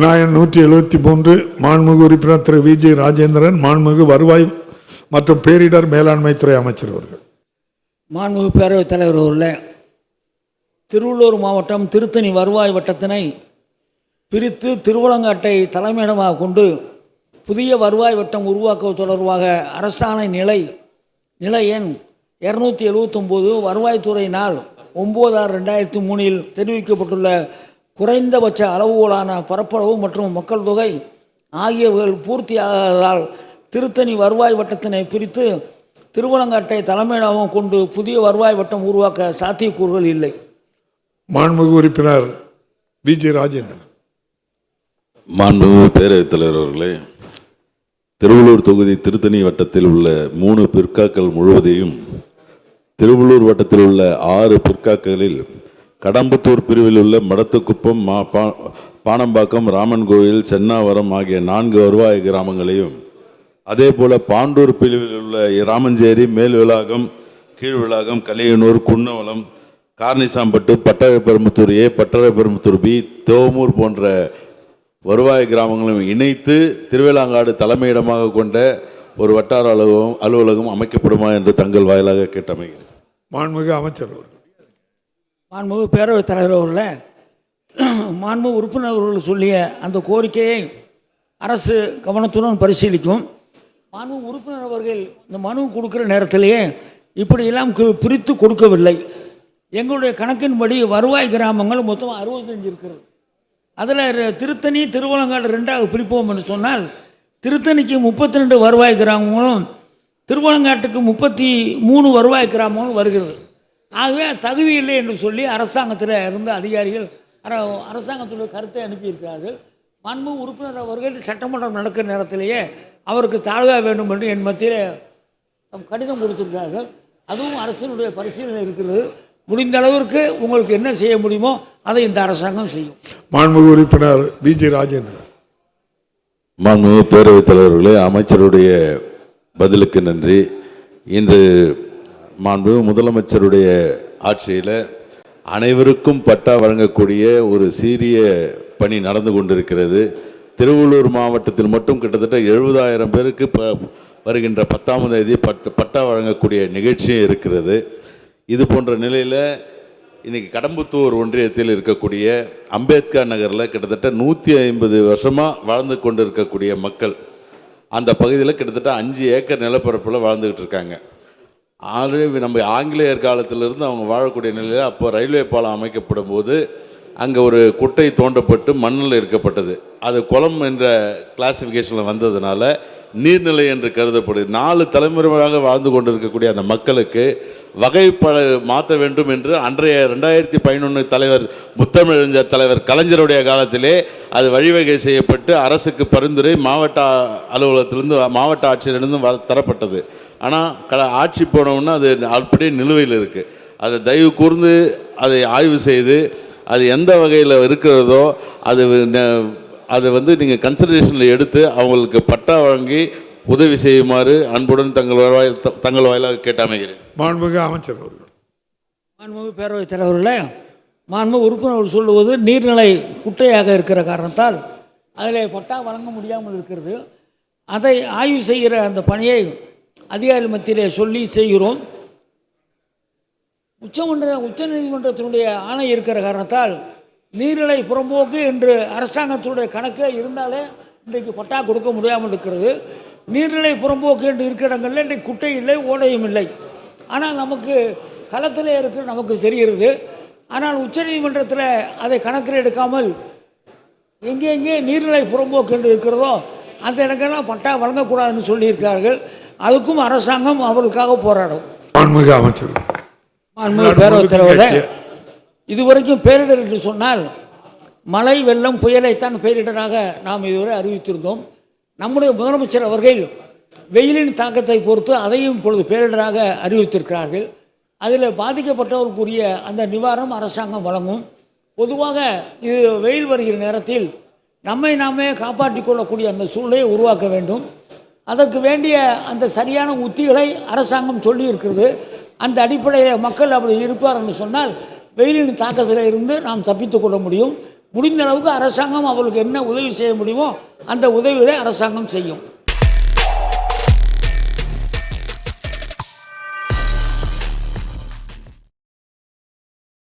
நாயன் நூற்றி எழுபத்தி மூன்று மாண்புமிகு உறுப்பினர் திரு வி ஜி ராஜேந்திரன் மாண்புமிகு வருவாய் மற்றும் பேரிடர் மேலாண்மை துறை அமைச்சர் அவர்கள். மாண்புமிகு பேரவைத் தலைவர் அவர்களே திருவள்ளூர் மாவட்டம் திருத்தணி வருவாய் வட்டத்தினை பிரித்து திருவலங்காட்டை தலைமையிடமாக கொண்டு புதிய வருவாய் வட்டம் உருவாக்குவது தொடர்பாக அரசாணை நிலை நிலை எண் இரநூத்தி எழுவத்தொம்போது வருவாய்த்துறையினால் ஒம்பது ஆறு ரெண்டாயிரத்தி மூணில் தெரிவிக்கப்பட்டுள்ள குறைந்தபட்ச அளவுகோலான பரப்பளவு மற்றும் மக்கள் தொகை ஆகியவைகள் பூர்த்தியாகாததால் திருத்தணி வருவாய் வட்டத்தினை பிரித்து திருவலங்காட்டை தலைமையிடமாக கொண்டு புதிய வருவாய் வட்டம் உருவாக்க சாத்தியக்கூறுகள் இல்லை. மாண்புமிகு உறுப்பினர் வி ஜி ராஜேந்திரன். மாண்புமிகு பேரவைத் தலைவர் அவர்களே திருவள்ளூர் தொகுதி திருத்தணி வட்டத்தில் உள்ள மூணு பிற்காக்கள் முழுவதையும் திருவள்ளூர் வட்டத்தில் உள்ள ஆறு பிற்காக்களில் கடம்பத்தூர் பிரிவில் உள்ள மடத்துக்குப்பம் மா பா- பாணம்பாக்கம் ராமன் கோயில் சென்னாவரம் ஆகிய நான்கு வருவாய் கிராமங்களையும் அதே போல பாண்டூர் பிரிவில் உள்ள ராமஞ்சேரி மேல் விளாகம் கீழ் விளாகம் கலியனூர் குன்னவளம் கார்னிசாம்பட்டு பட்டரைப்பெரும்புத்தூர் ஏ பட்டரைப்பெரும்புத்தூர் பி தோமூர் போன்ற வருவாய் கிராமங்களும் இணைத்து திருவேலாங்காடு தலைமையிடமாக கொண்ட ஒரு வட்டார அலுவலகம் அலுவலகம் அமைக்கப்படுமா என்று தங்கள் வாயிலாக கேட்டமைகிறேன் மாண்புமிகு அமைச்சர் அவர்கள். மாண்புமிகு பேரவைத் தலைவர் அவர்களே மாண்பு உறுப்பினர் அவர்கள் சொல்லிய அந்த கோரிக்கையை அரசு கவனத்துடன் பரிசீலிக்கும். மாண்பு உறுப்பினர் அவர்கள் இந்த மனு கொடுக்குற நேரத்திலேயே இப்படியெல்லாம் கு- பிரித்து கொடுக்கவில்லை. எங்களுடைய கணக்கின்படி வருவாய் கிராமங்கள் மொத்தம் அறுபத்தஞ்சு இருக்கிறது. அதில் திருத்தணி திருவலங்காடு ரெண்டாக பிரிப்போம் என்று சொன்னால் திருத்தணிக்கு முப்பத்தி ரெண்டு வருவாய் கிராமங்களும் திருவலங்காட்டுக்கு முப்பத்தி மூணு வருவாய் கிராமங்களும் வருகிறது. ஆகவே தகுதி இல்லை என்று சொல்லி அரசாங்கத்தில் இருந்த அதிகாரிகள் அர- அரசாங்கத்துடைய கருத்தை அனுப்பியிருக்கிறார்கள். மாண்பு உறுப்பினர் அவர்கள் சட்டமன்றம் நடக்கிற நேரத்திலேயே அவருக்கு தாழ்வா வேண்டும் என்று என் மத்தியில் தம் கடிதம் கொடுத்திருக்கிறார்கள். அதுவும் அரசினுடைய பரிசீலனை இருக்கிறது. முடிந்த அளவிற்கு உங்களுக்கு என்ன செய்ய முடியுமோ அதை இந்த அரசாங்கம் செய்யும். மாண்புமிகு உறுப்பினர் வி ஜி ராஜேந்திரன். மாண்புமிகு பேரவைத் தலைவர்களே அமைச்சருடைய பதிலுக்கு நன்றி. இன்று மாண்பு முதலமைச்சருடைய ஆட்சியில் அனைவருக்கும் பட்டா வழங்கக்கூடிய ஒரு சீரிய பணி நடந்து கொண்டிருக்கிறது. திருவள்ளூர் மாவட்டத்தில் மட்டும் கிட்டத்தட்ட எழுபதாயிரம் பேருக்கு ப வருகின்ற பத்தாம் தேதி பட் பட்டா வழங்கக்கூடிய நிகழ்ச்சியும் இருக்கிறது. இது போன்ற நிலையில் இன்றைக்கி கடம்புத்தூர் ஒன்றியத்தில் இருக்கக்கூடிய அம்பேத்கர் நகரில் கிட்டத்தட்ட நூற்றி ஐம்பது வருஷமாக வாழ்ந்து கொண்டு இருக்கக்கூடிய மக்கள் அந்த பகுதியில் கிட்டத்தட்ட அஞ்சு ஏக்கர் நிலப்பரப்பில் வாழ்ந்துக்கிட்டு இருக்காங்க. ஆல்ரெடி நம்ம ஆங்கிலேயர் காலத்திலிருந்து அவங்க வாழக்கூடிய நிலையில் அப்போ ரயில்வே பாலம் அமைக்கப்படும் போது அங்கே ஒரு குட்டை தோண்டப்பட்டு மண்ணில் இருக்கப்பட்டது. அது குளம் என்ற கிளாசிஃபிகேஷனில் வந்ததுனால நீர்நிலை என்று கருதப்படுது. நாலு தலைமுறையாக வாழ்ந்து கொண்டிருக்கக்கூடிய அந்த மக்களுக்கு வகைப்பட மாற்ற வேண்டும் என்று அன்றைய ரெண்டாயிரத்தி பதினொன்று தலைவர் முத்தமிழறிஞர் தலைவர் கலைஞருடைய காலத்திலே அது வழிவகை செய்யப்பட்டு அரசுக்கு பரிந்துரை மாவட்ட அலுவலகத்திலிருந்து மாவட்ட ஆட்சியரிலிருந்து வ தரப்பட்டது. ஆனால் க ஆட்சி போனவுடனே அது அப்படியே நிலுவையில் இருக்குது அதை தயவு கூர்ந்து அதை ஆய்வு செய்து அது எந்த வகையில் இருக்கிறதோ அது ந- அதை வந்து நீங்கள் கன்சிடரேஷனில் எடுத்து அவங்களுக்கு பட்டா வழங்கி உதவி செய்யுமாறு அன்புடன் தங்கள் வாய் தங்கள் வாயிலாக கேட்டமைகிறேன். மாண்புமிகு அமைச்சர் அவர்கள். மாண்புமிகு பேரவைத் தலைவர்களே மாண்புமிகு உறுப்பினர் சொல்லுவது நீர்நிலை குட்டையாக இருக்கிற காரணத்தால் அதில் பட்டா வழங்க முடியாமல் இருக்கிறது. அதை ஆய்வு செய்கிற அந்த பணியை அதிகாரி மத்தியிலே சொல்லி செய்கிறோம். உச்சமன்ற உச்சநீதிமன்றத்தினுடைய ஆணை இருக்கிற காரணத்தால் நீர்நிலை புறம்போக்கு என்று அரசாங்கத்தினுடைய கணக்கே இருந்தாலே இன்றைக்கு பட்டா கொடுக்க முடியாமல் இருக்கிறது. நீர்நிலை புறம்போக்கு என்று இருக்கிற இடங்களில் இன்றைக்கு குட்டை இல்லை ஓடையும் இல்லை. ஆனால் நமக்கு களத்தில் இருக்கிற நமக்கு தெரிகிறது. ஆனால் உச்சநீதிமன்றத்தில் அதை கணக்கில் எடுக்காமல் எங்கே நீர்நிலை புறம்போக்கு என்று இருக்கிறதோ அந்த இடங்கள்லாம் பட்டா வழங்கக்கூடாதுன்னு சொல்லியிருக்கிறார்கள். அதுக்கும் அரசாங்கம் அவர்களுக்காக போராடும். மாண்புமிகு அமைச்சர். மாண்புமிகு பேரவைத் தலைவரே இதுவரைக்கும் பேரிடர் என்று சொன்னால் மழை வெள்ளம் புயலைத்தான் பேரிடராக நாம் இதுவரை அறிவித்திருந்தோம். நம்முடைய முதலமைச்சர் அவர்கள் வெயிலின் தாக்கத்தை பொறுத்து அதையும் இப்பொழுது பேரிடராக அறிவித்திருக்கிறார்கள். அதில் பாதிக்கப்பட்டவர்களுக்குரிய அந்த நிவாரணம் அரசாங்கம் வழங்கும். பொதுவாக இது வெயில் வருகிற நேரத்தில் நம்மை நாமே காப்பாற்றிக் கொள்ளக்கூடிய அந்த சூழ்நிலையை உருவாக்க வேண்டும். அதற்கு வேண்டிய அந்த சரியான உத்திகளை அரசாங்கம் சொல்லி இருக்கிறது அந்த அடிப்படையில் மக்கள் அப்படி இருப்பார் என்று சொன்னால் வெயிலின் தாக்கத்தில் இருந்து நாம் தப்பித்துக்கொள்ள முடியும். முடிந்த அளவுக்கு அரசாங்கம் அவர்களுக்கு என்ன உதவி செய்ய முடியுமோ அந்த உதவிகளை அரசாங்கம் செய்யும்.